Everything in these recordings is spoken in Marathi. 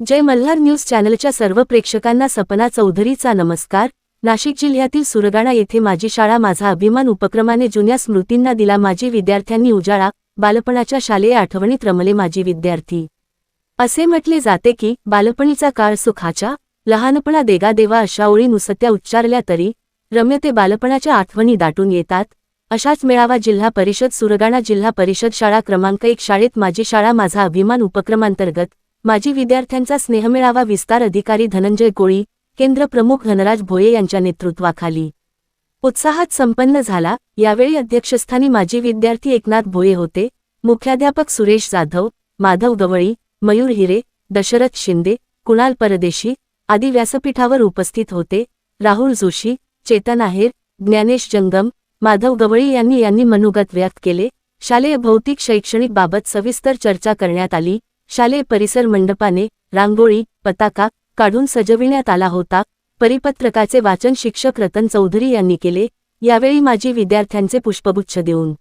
जय मल्हार न्यूज चॅनलच्या सर्व प्रेक्षकांना सपना चौधरीचा नमस्कार. नाशिक जिल्ह्यातील सुरगाणा येथे माझी शाळा माझा अभिमान उपक्रमाने जुन्या स्मृतींना दिला माझी विद्यार्थ्यांनी उजाळा बालपणाच्या शालेय आठवणीत रमले माझी विद्यार्थी. असे म्हटले जाते की बालपणीचा काळ सुखाच्या लहानपणा देगा देवा अशा ओळी नुसत्या उच्चारल्या तरी रम्य ते बालपणाच्या आठवणी दाटून येतात. अशाच मेळावा जिल्हा परिषद सुरगाणा जिल्हा परिषद शाळा क्रमांक एक शाळेत माझी शाळा माझा अभिमान उपक्रमांतर्गत माजी विद्यार्थ्यांचा स्नेहमेळावा विस्तार अधिकारी धनंजय कोळी केंद्र प्रमुख धनराज भोये यांच्या नेतृत्वाखाली. उत्साहात संपन्न झाला. यावेळी अध्यक्षस्थानी माजी विद्यार्थी एकनाथ भोये होते. मुख्याध्यापक सुरेश जाधव माधव गवळी मयूर हिरे दशरथ शिंदे कुणाल परदेशी आदी व्यासपीठावर उपस्थित होते. राहुल जोशी चेतन आहेर ज्ञानेश जंगम माधव गवळी यांनी यांनी मनोगत व्यक्त केले. शालेय भौतिक शैक्षणिक बाबत सविस्तर चर्चा करण्यात आली. शालेय परिसर मंडपाने रांगोळी पताका काढून सजविण्यात आला होता. परिपत्रकाचे वाचन शिक्षक रतन चौधरी यांनी केले. यावेळी माजी विद्यार्थ्यांचे पुष्पगुच्छ देऊन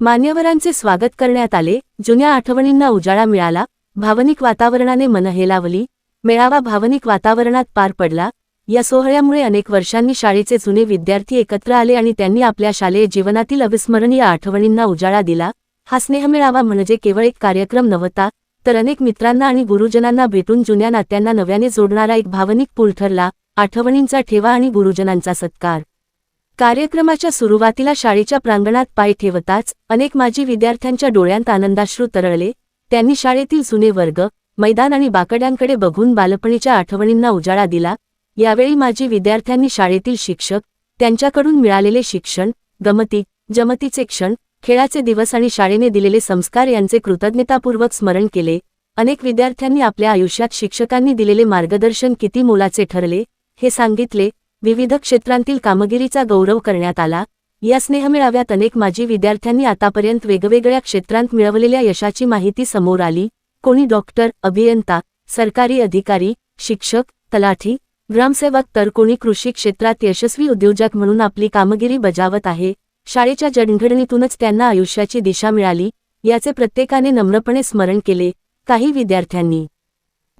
मान्यवरांचे स्वागत करण्यात आले. जुन्या आठवणींना उजाळा मिळाला. भावनिक वातावरणाने मन हेलावली. मेळावा भावनिक वातावरणात पार पडला. या सोहळ्यामुळे अनेक वर्षांनी शाळेचे जुने विद्यार्थी एकत्र आले आणि त्यांनी आपल्या शालेय जीवनातील अविस्मरणीय आठवणींना उजाळा दिला. हा स्नेहमेळावा म्हणजे केवळ एक कार्यक्रम नव्हता तर अनेक मित्रांना आणि गुरुजनांना भेटून जुन्या नात्यांना नव्याने जोडणारा एक भावनिक पूल ठरला आठवणींचा ठेवा आणि गुरुजनांचा सत्कार. कार्यक्रमाच्या सुरुवातीला शाळेच्या प्रांगणात पाय ठेवताच अनेक माजी विद्यार्थ्यांच्या डोळ्यांत आनंदाश्रू तरळले. त्यांनी शाळेतील जुने वर्ग मैदान आणि बाकड्यांकडे बघून बालपणीच्या आठवणींना उजाळा दिला. यावेळी माजी विद्यार्थ्यांनी शाळेतील शिक्षक त्यांच्याकडून मिळालेले शिक्षण गमती जमतीचे क्षण खेळाचे दिवस आणि शाळेने दिलेले संस्कार यांचे कृतज्ञतापूर्वक स्मरण केले. अनेक विद्यार्थ्यांनी आपल्या आयुष्यात शिक्षकांनी दिलेले मार्गदर्शन किती मोलाचे ठरले हे सांगितले. विविध क्षेत्रांतील कामगिरीचा गौरव करण्यात आला. या स्नेहमेळाव्यात अनेक माजी विद्यार्थ्यांनी आतापर्यंत वेगवेगळ्या क्षेत्रांत मिळवलेल्या यशाची माहिती समोर आली. कोणी डॉक्टर अभियंता सरकारी अधिकारी शिक्षक तलाठी ग्रामसेवक तर कोणी कृषी क्षेत्रात यशस्वी उद्योजक म्हणून आपली कामगिरी बजावत आहे. शाळेच्या जडणघडणीतूनच त्यांना आयुष्याची दिशा मिळाली याचे प्रत्येकाने नम्रपणे स्मरण केले काही विद्यार्थ्यांनी.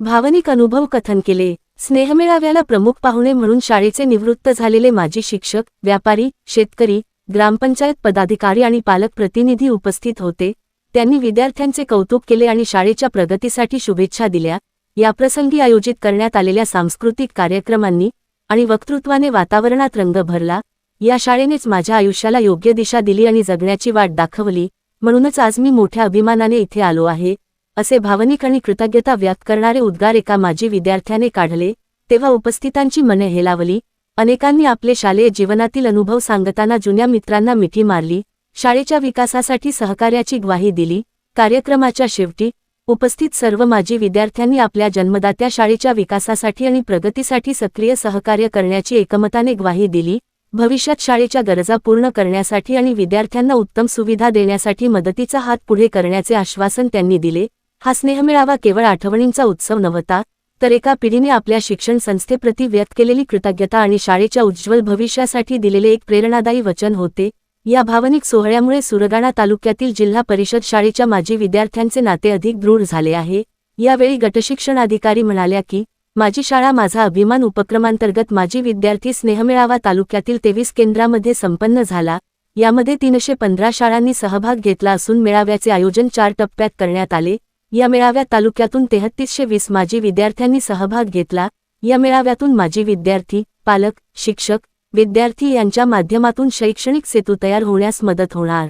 भावनिक अनुभव कथन केले स्नेहमेळाव्याला प्रमुख पाहुणे म्हणून शाळेचे निवृत्त झालेले माजी शिक्षक व्यापारी शेतकरी ग्रामपंचायत पदाधिकारी आणि पालक प्रतिनिधी उपस्थित होते त्यांनी विद्यार्थ्यांचे कौतुक केले आणि शाळेच्या प्रगतीसाठी शुभेच्छा दिल्या याप्रसंगी आयोजित करण्यात आलेल्या सांस्कृतिक कार्यक्रमांनी आणि वक्तृत्वाने वातावरणात रंग भरला या शाळेनेच माझ्या आयुष्याला योग्य दिशा दिली आणि जगण्याची वाट दाखवली म्हणूनच आज मी मोठ्या अभिमानाने इथे आलो आहे असे भावनिक आणि कृतज्ञता व्यक्त करणारे उद्गार एका माजी विद्यार्थ्याने काढले तेव्हा उपस्थितांची मने हेलावली अनेकांनी आपले शालेय जीवनातील अनुभव सांगताना जुन्या मित्रांना मिठी मारली शाळेच्या विकासासाठी सहकार्याची ग्वाही दिली कार्यक्रमाच्या शेवटी उपस्थित सर्व माजी विद्यार्थ्यांनी आपल्या जन्मदात्या शाळेच्या विकासासाठी आणि प्रगतीसाठी सक्रिय सहकार्य करण्याची एकमताने ग्वाही दिली भविष्यात शाळेच्या गरजा पूर्ण करण्यासाठी आणि विद्यार्थ्यांना उत्तम सुविधा देण्यासाठी मदतीचा हात पुढे करण्याचे आश्वासन त्यांनी दिले. हा स्नेहमेळावा केवळ आठवणींचा उत्सव नव्हता तर एका पिढीने आपल्या शिक्षण संस्थेप्रती व्यक्त केलेली कृतज्ञता आणि शाळेच्या उज्ज्वल भविष्यासाठी दिलेले एक प्रेरणादायी वचन होते. या भावनिक सोहळ्यामुळे सुरगाणा तालुक्यातील जिल्हा परिषद शाळेच्या माजी विद्यार्थ्यांचे नाते अधिक दृढ झाले आहे. यावेळी गटशिक्षण अधिकारी म्हणाल्या की माझी शाळा माझा अभिमान उपक्रमांतर्गत माजी विद्यार्थी स्नेहमेळावा तालुक्यातील तेवीस केंद्रामध्ये संपन्न झाला. यामध्ये तीनशे पंधरा शाळांनी सहभाग घेतला असून मेळाव्याचे आयोजन चार टप्प्यात करण्यात आले. या मेळाव्यात तालुक्यातून तेहत्तीसशे वीस माजी विद्यार्थ्यांनी सहभाग घेतला. या मेळाव्यातून माजी विद्यार्थी पालक शिक्षक विद्यार्थी यांच्या माध्यमातून शैक्षणिक सेतू तयार होण्यास मदत होणार.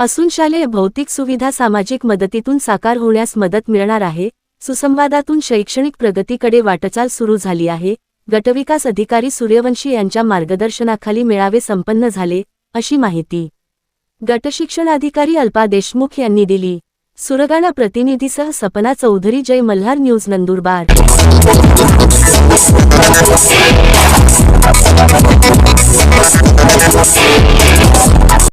असून शालेय भौतिक सुविधा सामाजिक मदतीतून साकार होण्यास मदत मिळणार आहे. सुसंवादातून शैक्षणिक प्रगतीकडे वाटचाल सुरू झाली आहे. गटविकास अधिकारी सूर्यवंशी यांच्या मार्गदर्शनाखाली मेळावे संपन्न झाले अशी माहिती गटशिक्षणाधिकारी अल्पा देशमुख यांनी दिली. सुरगाणा प्रतिनिधीसह सपना चौधरी जय मल्हार न्यूज नंदुरबार.